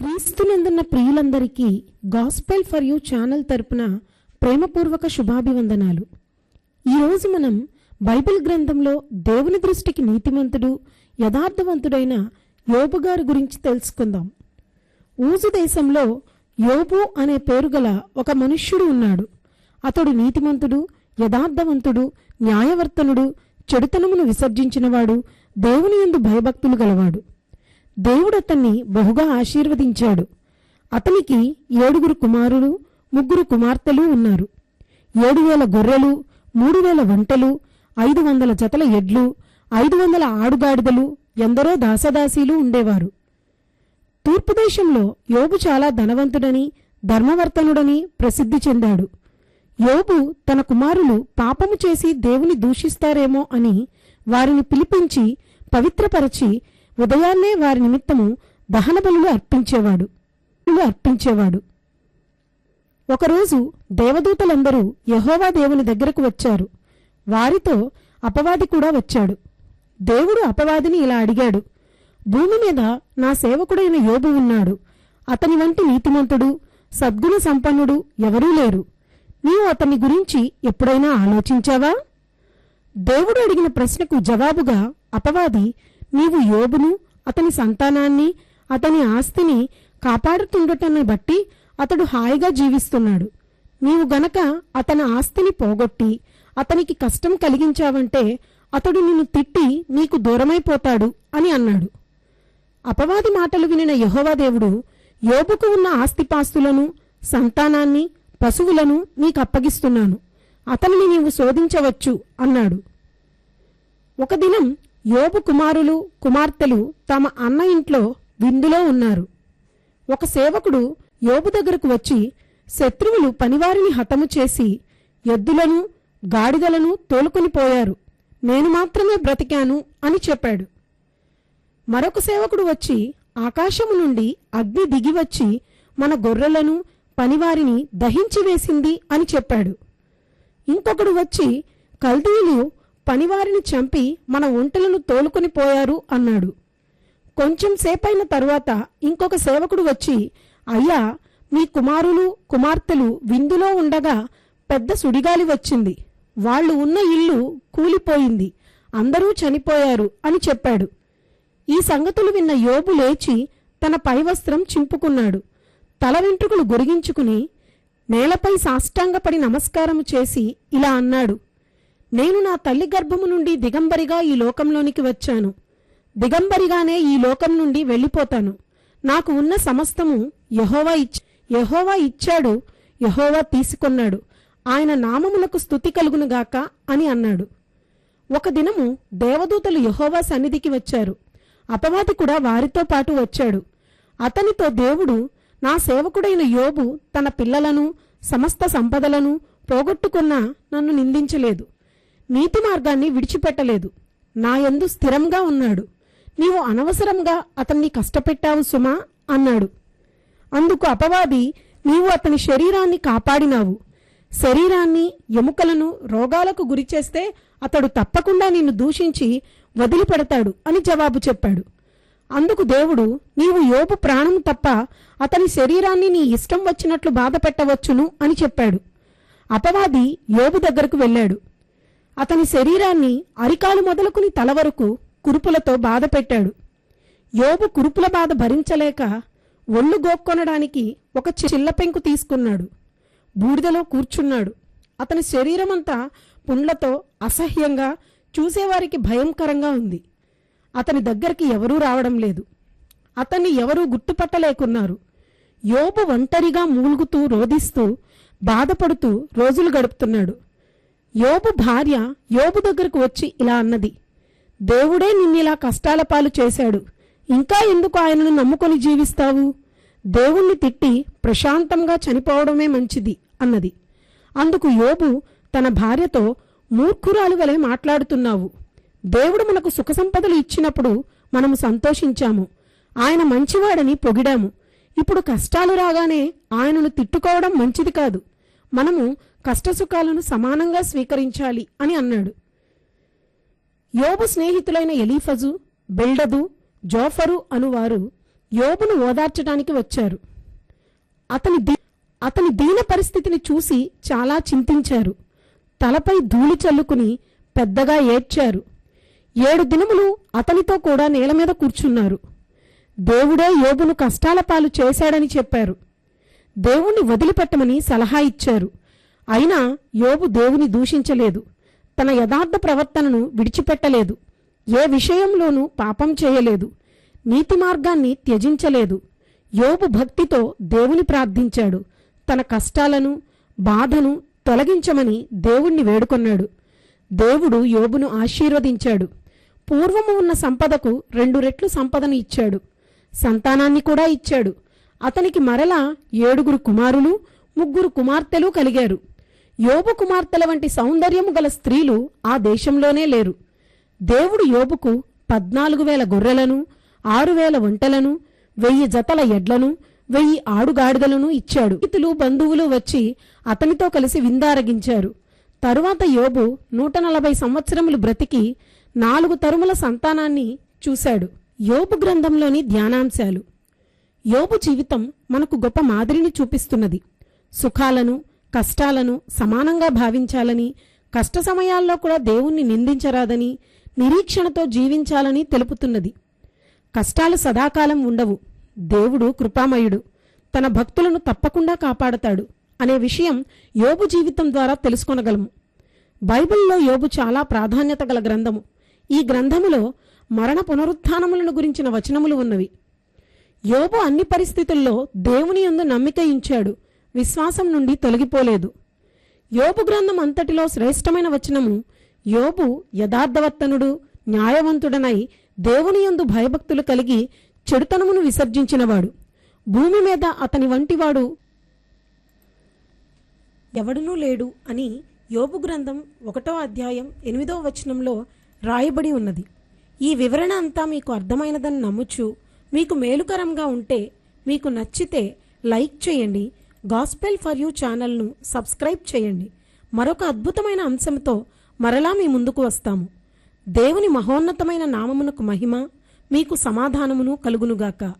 క్రీస్తునందున్న ప్రియులందరికీ gospel for you channel తరపున ప్రేమపూర్వక శుభాభివందనాలు. ఈరోజు మనం బైబిల్ గ్రంథంలో దేవుని దృష్టికి నీతిమంతుడు యథార్థవంతుడైన యోబు గారి గురించి తెలుసుకుందాం. ఊజు దేశంలో యోబు అనే పేరు గల ఒక మనుష్యుడు ఉన్నాడు. అతడు నీతిమంతుడు యథార్థవంతుడు న్యాయవర్తనుడు చెడుతనమును విసర్జించినవాడు దేవుని యందు భయభక్తులు గలవాడు. దేవుడు అతన్ని బహుగా ఆశీర్వదించాడు. అతనికి ఏడుగురు కుమారులు ముగ్గురు కుమార్తెలు ఉన్నారు. ఏడు వేల గొర్రెలు మూడు వేల వంటలు ఐదు వందల జతల ఎడ్లు ఐదు వందల ఆడుగాడిదలు ఎందరో దాసదాసీలు ఉండేవారు. తూర్పు దేశంలో యోబు చాలా ధనవంతుడని ధర్మవర్తనుడని ప్రసిద్ధి చెందాడు. యోబు తన కుమారులు పాపము చేసి దేవుని దూషిస్తారేమో అని వారిని పిలిపించి పవిత్రపరచి ఉదయాన్నే వారి నిమిత్తము దహన అర్పించేవాడు అర్పించేవాడు. ఒకరోజు దేవదూతలందరూ యహోవా దేవుని దగ్గరకు వచ్చారు. వారితో అపవాది కూడా వచ్చాడు. దేవుడు అపవాదిని ఇలా అడిగాడు భూమి మీద నా సేవకుడైన యోబు ఉన్నాడు. అతని వంటి నీతిమంతుడు సద్గుణ సంపన్నుడు ఎవరూ లేరు. నీవు అతని గురించి ఎప్పుడైనా ఆలోచించావా? దేవుడు అడిగిన ప్రశ్నకు జవాబుగా అపవాది నీవు యోబును అతని సంతానాన్ని అతని ఆస్తిని కాపాడుతుండటాన్ని బట్టి అతడు హాయిగా జీవిస్తున్నాడు. నీవు గనక అతని ఆస్తిని పోగొట్టి అతనికి కష్టం కలిగించావంటే అతడు నిన్ను తిట్టి నీకు దూరమైపోతాడు అని అన్నాడు. అపవాది మాటలు వినిన యహోవాదేవుడు యోబుకు ఉన్న ఆస్తిపాస్తులను సంతానాన్ని పశువులను నీకు అప్పగిస్తున్నాను అతనిని నీవు శోధించవచ్చు అన్నాడు. ఒక దినం యోబు కుమారులు కుమార్తెలు తమ అన్న ఇంట్లో విందులో ఉన్నారు. ఒక సేవకుడు యోబు దగ్గరకు వచ్చి శత్రువులు పనివారిని హతము చేసి ఎద్దులను గాడిదలను తోలుకొని పోయారు. నేను మాత్రమే బ్రతికాను అని చెప్పాడు. మరొక సేవకుడు వచ్చి ఆకాశము నుండి అగ్ని దిగివచ్చి మన గొర్రెలను పనివారిని దహించి వేసింది అని చెప్పాడు. ఇంకొకడు వచ్చి కల్దీయులు పనివారిని చంపి మన ఒంటలను తోలుకొని పోయారు అన్నాడు. కొంచెం సేపైన తరువాత ఇంకొక సేవకుడు వచ్చి అయ్యా మీ కుమారులు కుమార్తెలు విందులో ఉండగా పెద్ద సుడిగాలి వచ్చింది. వాళ్ళు ఉన్న ఇల్లు కూలిపోయింది. అందరూ చనిపోయారు అని చెప్పాడు. ఈ సంగతులు విన్న యోబు లేచి తన పైవస్త్రం చింపుకున్నాడు. తల వెంట్రుకలు గొరిగించుకుని నేలపై సాష్టాంగపడి నమస్కారము చేసి ఇలా అన్నాడు. నేను నా తల్లి గర్భము నుండి దిగంబరిగా ఈ లోకంలోనికి వచ్చాను. దిగంబరిగానే ఈ లోకం నుండి వెళ్ళిపోతాను. నాకు ఉన్న సమస్తము యహోవా ఇచ్ యహోవా ఇచ్చాడు. యహోవా తీసుకొన్నాడు. ఆయన నామములకు స్థుతి కలుగునుగాక అని అన్నాడు. ఒక దినము దేవదూతలు యహోవా సన్నిధికి వచ్చారు. అపవాది కూడా వారితో పాటు వచ్చాడు. అతనితో దేవుడు నా సేవకుడైన యోబు తన పిల్లలను సమస్త సంపదలను పోగొట్టుకున్నా నన్ను నిందించలేదు. నీతి మార్గాన్ని విడిచిపెట్టలేదు. నా యందు స్థిరంగా ఉన్నాడు. నీవు అనవసరంగా అతన్ని కష్టపెట్టావు సుమా అన్నాడు. అందుకు అపవాది నీవు అతని శరీరాన్ని కాపాడినావు. శరీరాన్ని ఎముకలను రోగాలకు గురిచేస్తే అతడు తప్పకుండా నిన్ను దూషించి వదిలిపెడతాడు అని జవాబు చెప్పాడు. అందుకు దేవుడు నీవు యోబు ప్రాణం తప్ప అతని శరీరాన్ని నీ ఇష్టం వచ్చినట్లు బాధపెట్టవచ్చును అని చెప్పాడు. అపవాది యోబు దగ్గరకు వెళ్ళాడు. అతని శరీరాన్ని అరికాలు మొదలుకుని తల వరకు కురుపులతో బాధ పెట్టాడు. యోబు కురుపుల బాధ భరించలేక ఒళ్ళు గోక్కొనడానికి ఒక చిల్ల పెంకు తీసుకున్నాడు. బూడిదలో కూర్చున్నాడు. అతని శరీరమంతా పుండ్లతో అసహ్యంగా చూసేవారికి భయంకరంగా ఉంది. అతని దగ్గరికి ఎవరూ రావడం లేదు. అతన్ని ఎవరూ గుర్తుపట్టలేకున్నారు. యోబు ఒంటరిగా మూలుగుతూ రోధిస్తూ బాధపడుతూ రోజులు గడుపుతున్నాడు. యోబు భార్య యోబు దగ్గరకు వచ్చి ఇలా అన్నది దేవుడే నిన్నిలా కష్టాల పాలు చేశాడు. ఇంకా ఎందుకు ఆయనను నమ్ముకొని జీవిస్తావు? దేవుణ్ణి తిట్టి ప్రశాంతంగా చనిపోవడమే మంచిది అన్నది. అందుకు యోబు తన భార్యతో మూర్ఖురాలు వలె మాట్లాడుతున్నావు. దేవుడు మనకు సుఖ సంపదలు ఇచ్చినప్పుడు మనము సంతోషించాము. ఆయన మంచివాడని పొగిడాము. ఇప్పుడు కష్టాలు రాగానే ఆయనను తిట్టుకోవడం మంచిది కాదు. మనము కష్టసుఖాలను సమానంగా స్వీకరించాలి అని అన్నాడు. యోబు స్నేహితులైన ఎలీఫజు బెల్డదు జోఫరు అనువారు యోబును ఓదార్చడానికి వచ్చారు. అతని దీ అతని దీన పరిస్థితిని చూసి చాలా చింతించారు. తలపై ధూళి చల్లుకుని పెద్దగా ఏడ్చారు. ఏడు దినములు అతనితో కూడా నేల మీద కూర్చున్నారు. దేవుడే యోబును కష్టాల పాలు చేశాడని చెప్పారు. దేవుణ్ణి వదిలిపెట్టమని సలహా ఇచ్చారు. అయినా యోబు దేవుని దూషించలేదు. తన యథార్థ ప్రవర్తనను విడిచిపెట్టలేదు. ఏ విషయంలోనూ పాపం చేయలేదు. నీతి మార్గాన్ని త్యజించలేదు. యోబు భక్తితో దేవుని ప్రార్థించాడు. తన కష్టాలను బాధను తొలగించమని దేవుణ్ణి వేడుకొన్నాడు. దేవుడు యోబును ఆశీర్వదించాడు. పూర్వము ఉన్న సంపదకు రెండు రెట్లు సంపదను ఇచ్చాడు. సంతానాన్ని కూడా ఇచ్చాడు. అతనికి మరలా ఏడుగురు కుమారులు ముగ్గురు కుమార్తెలు కలిగారు. యోబు కుమార్తెల వంటి సౌందర్యము గల స్త్రీలు ఆ దేశంలోనే లేరు. దేవుడు యోబుకు పద్నాలుగు వేల గొర్రెలను ఆరు వేల ఒంటెలను వెయ్యి జతల ఎడ్లను వెయ్యి ఆడుగాడిదలను ఇచ్చాడు. ఇతులు బంధువులు వచ్చి అతనితో కలిసి విందారగించారు. తరువాత యోబు నూట నలభై సంవత్సరములు బ్రతికి నాలుగు తరుముల సంతానాన్ని చూశాడు. యోబు గ్రంథంలోని ధ్యానాంశాలు. యోబు జీవితం మనకు గొప్ప మాదిరిని చూపిస్తున్నది. సుఖాలను కష్టాలను సమానంగా భావించాలని కష్ట సమయాల్లో కూడా దేవుణ్ణి నిందించరాదని నిరీక్షణతో జీవించాలని తెలుపుతున్నది. కష్టాలు సదాకాలం ఉండవు. దేవుడు కృపామయుడు. తన భక్తులను తప్పకుండా కాపాడతాడు అనే విషయం యోబు జీవితం ద్వారా తెలుసుకొనగలము. బైబిల్లో యోబు చాలా ప్రాధాన్యత గల గ్రంథము. ఈ గ్రంథములో మరణ పునరుత్నములను గురించిన వచనములు ఉన్నవి. యోబు అన్ని పరిస్థితుల్లో దేవుని యందు నమ్మిక ఇచ్చాడు విశ్వాసం నుండి తొలగిపోలేదు. యోబు గ్రంథం అంతటిలో శ్రేష్టమైన వచనము యోబు యథార్థవర్తనుడు న్యాయవంతుడనై దేవుని యందు భయభక్తులు కలిగి చెడుతనమును విసర్జించినవాడు. భూమి మీద అతని వంటివాడు ఎవడునూ లేడు అని యోబు గ్రంథం ఒకటో అధ్యాయం ఎనిమిదో వచనంలో రాయబడి ఉన్నది. ఈ వివరణ అంతా మీకు అర్థమైనదని నమ్ముచు మీకు మేలుకరంగా ఉంటే మీకు నచ్చితే లైక్ చేయండి గాస్పెల్ ఫర్ యూ ఛానల్ను సబ్స్క్రైబ్ చేయండి. మరొక అద్భుతమైన అంశంతో మరలా మీ ముందుకు వస్తాము. దేవుని మహోన్నతమైన నామమునకు మహిమ మీకు సమాధానమును కలుగునుగాక.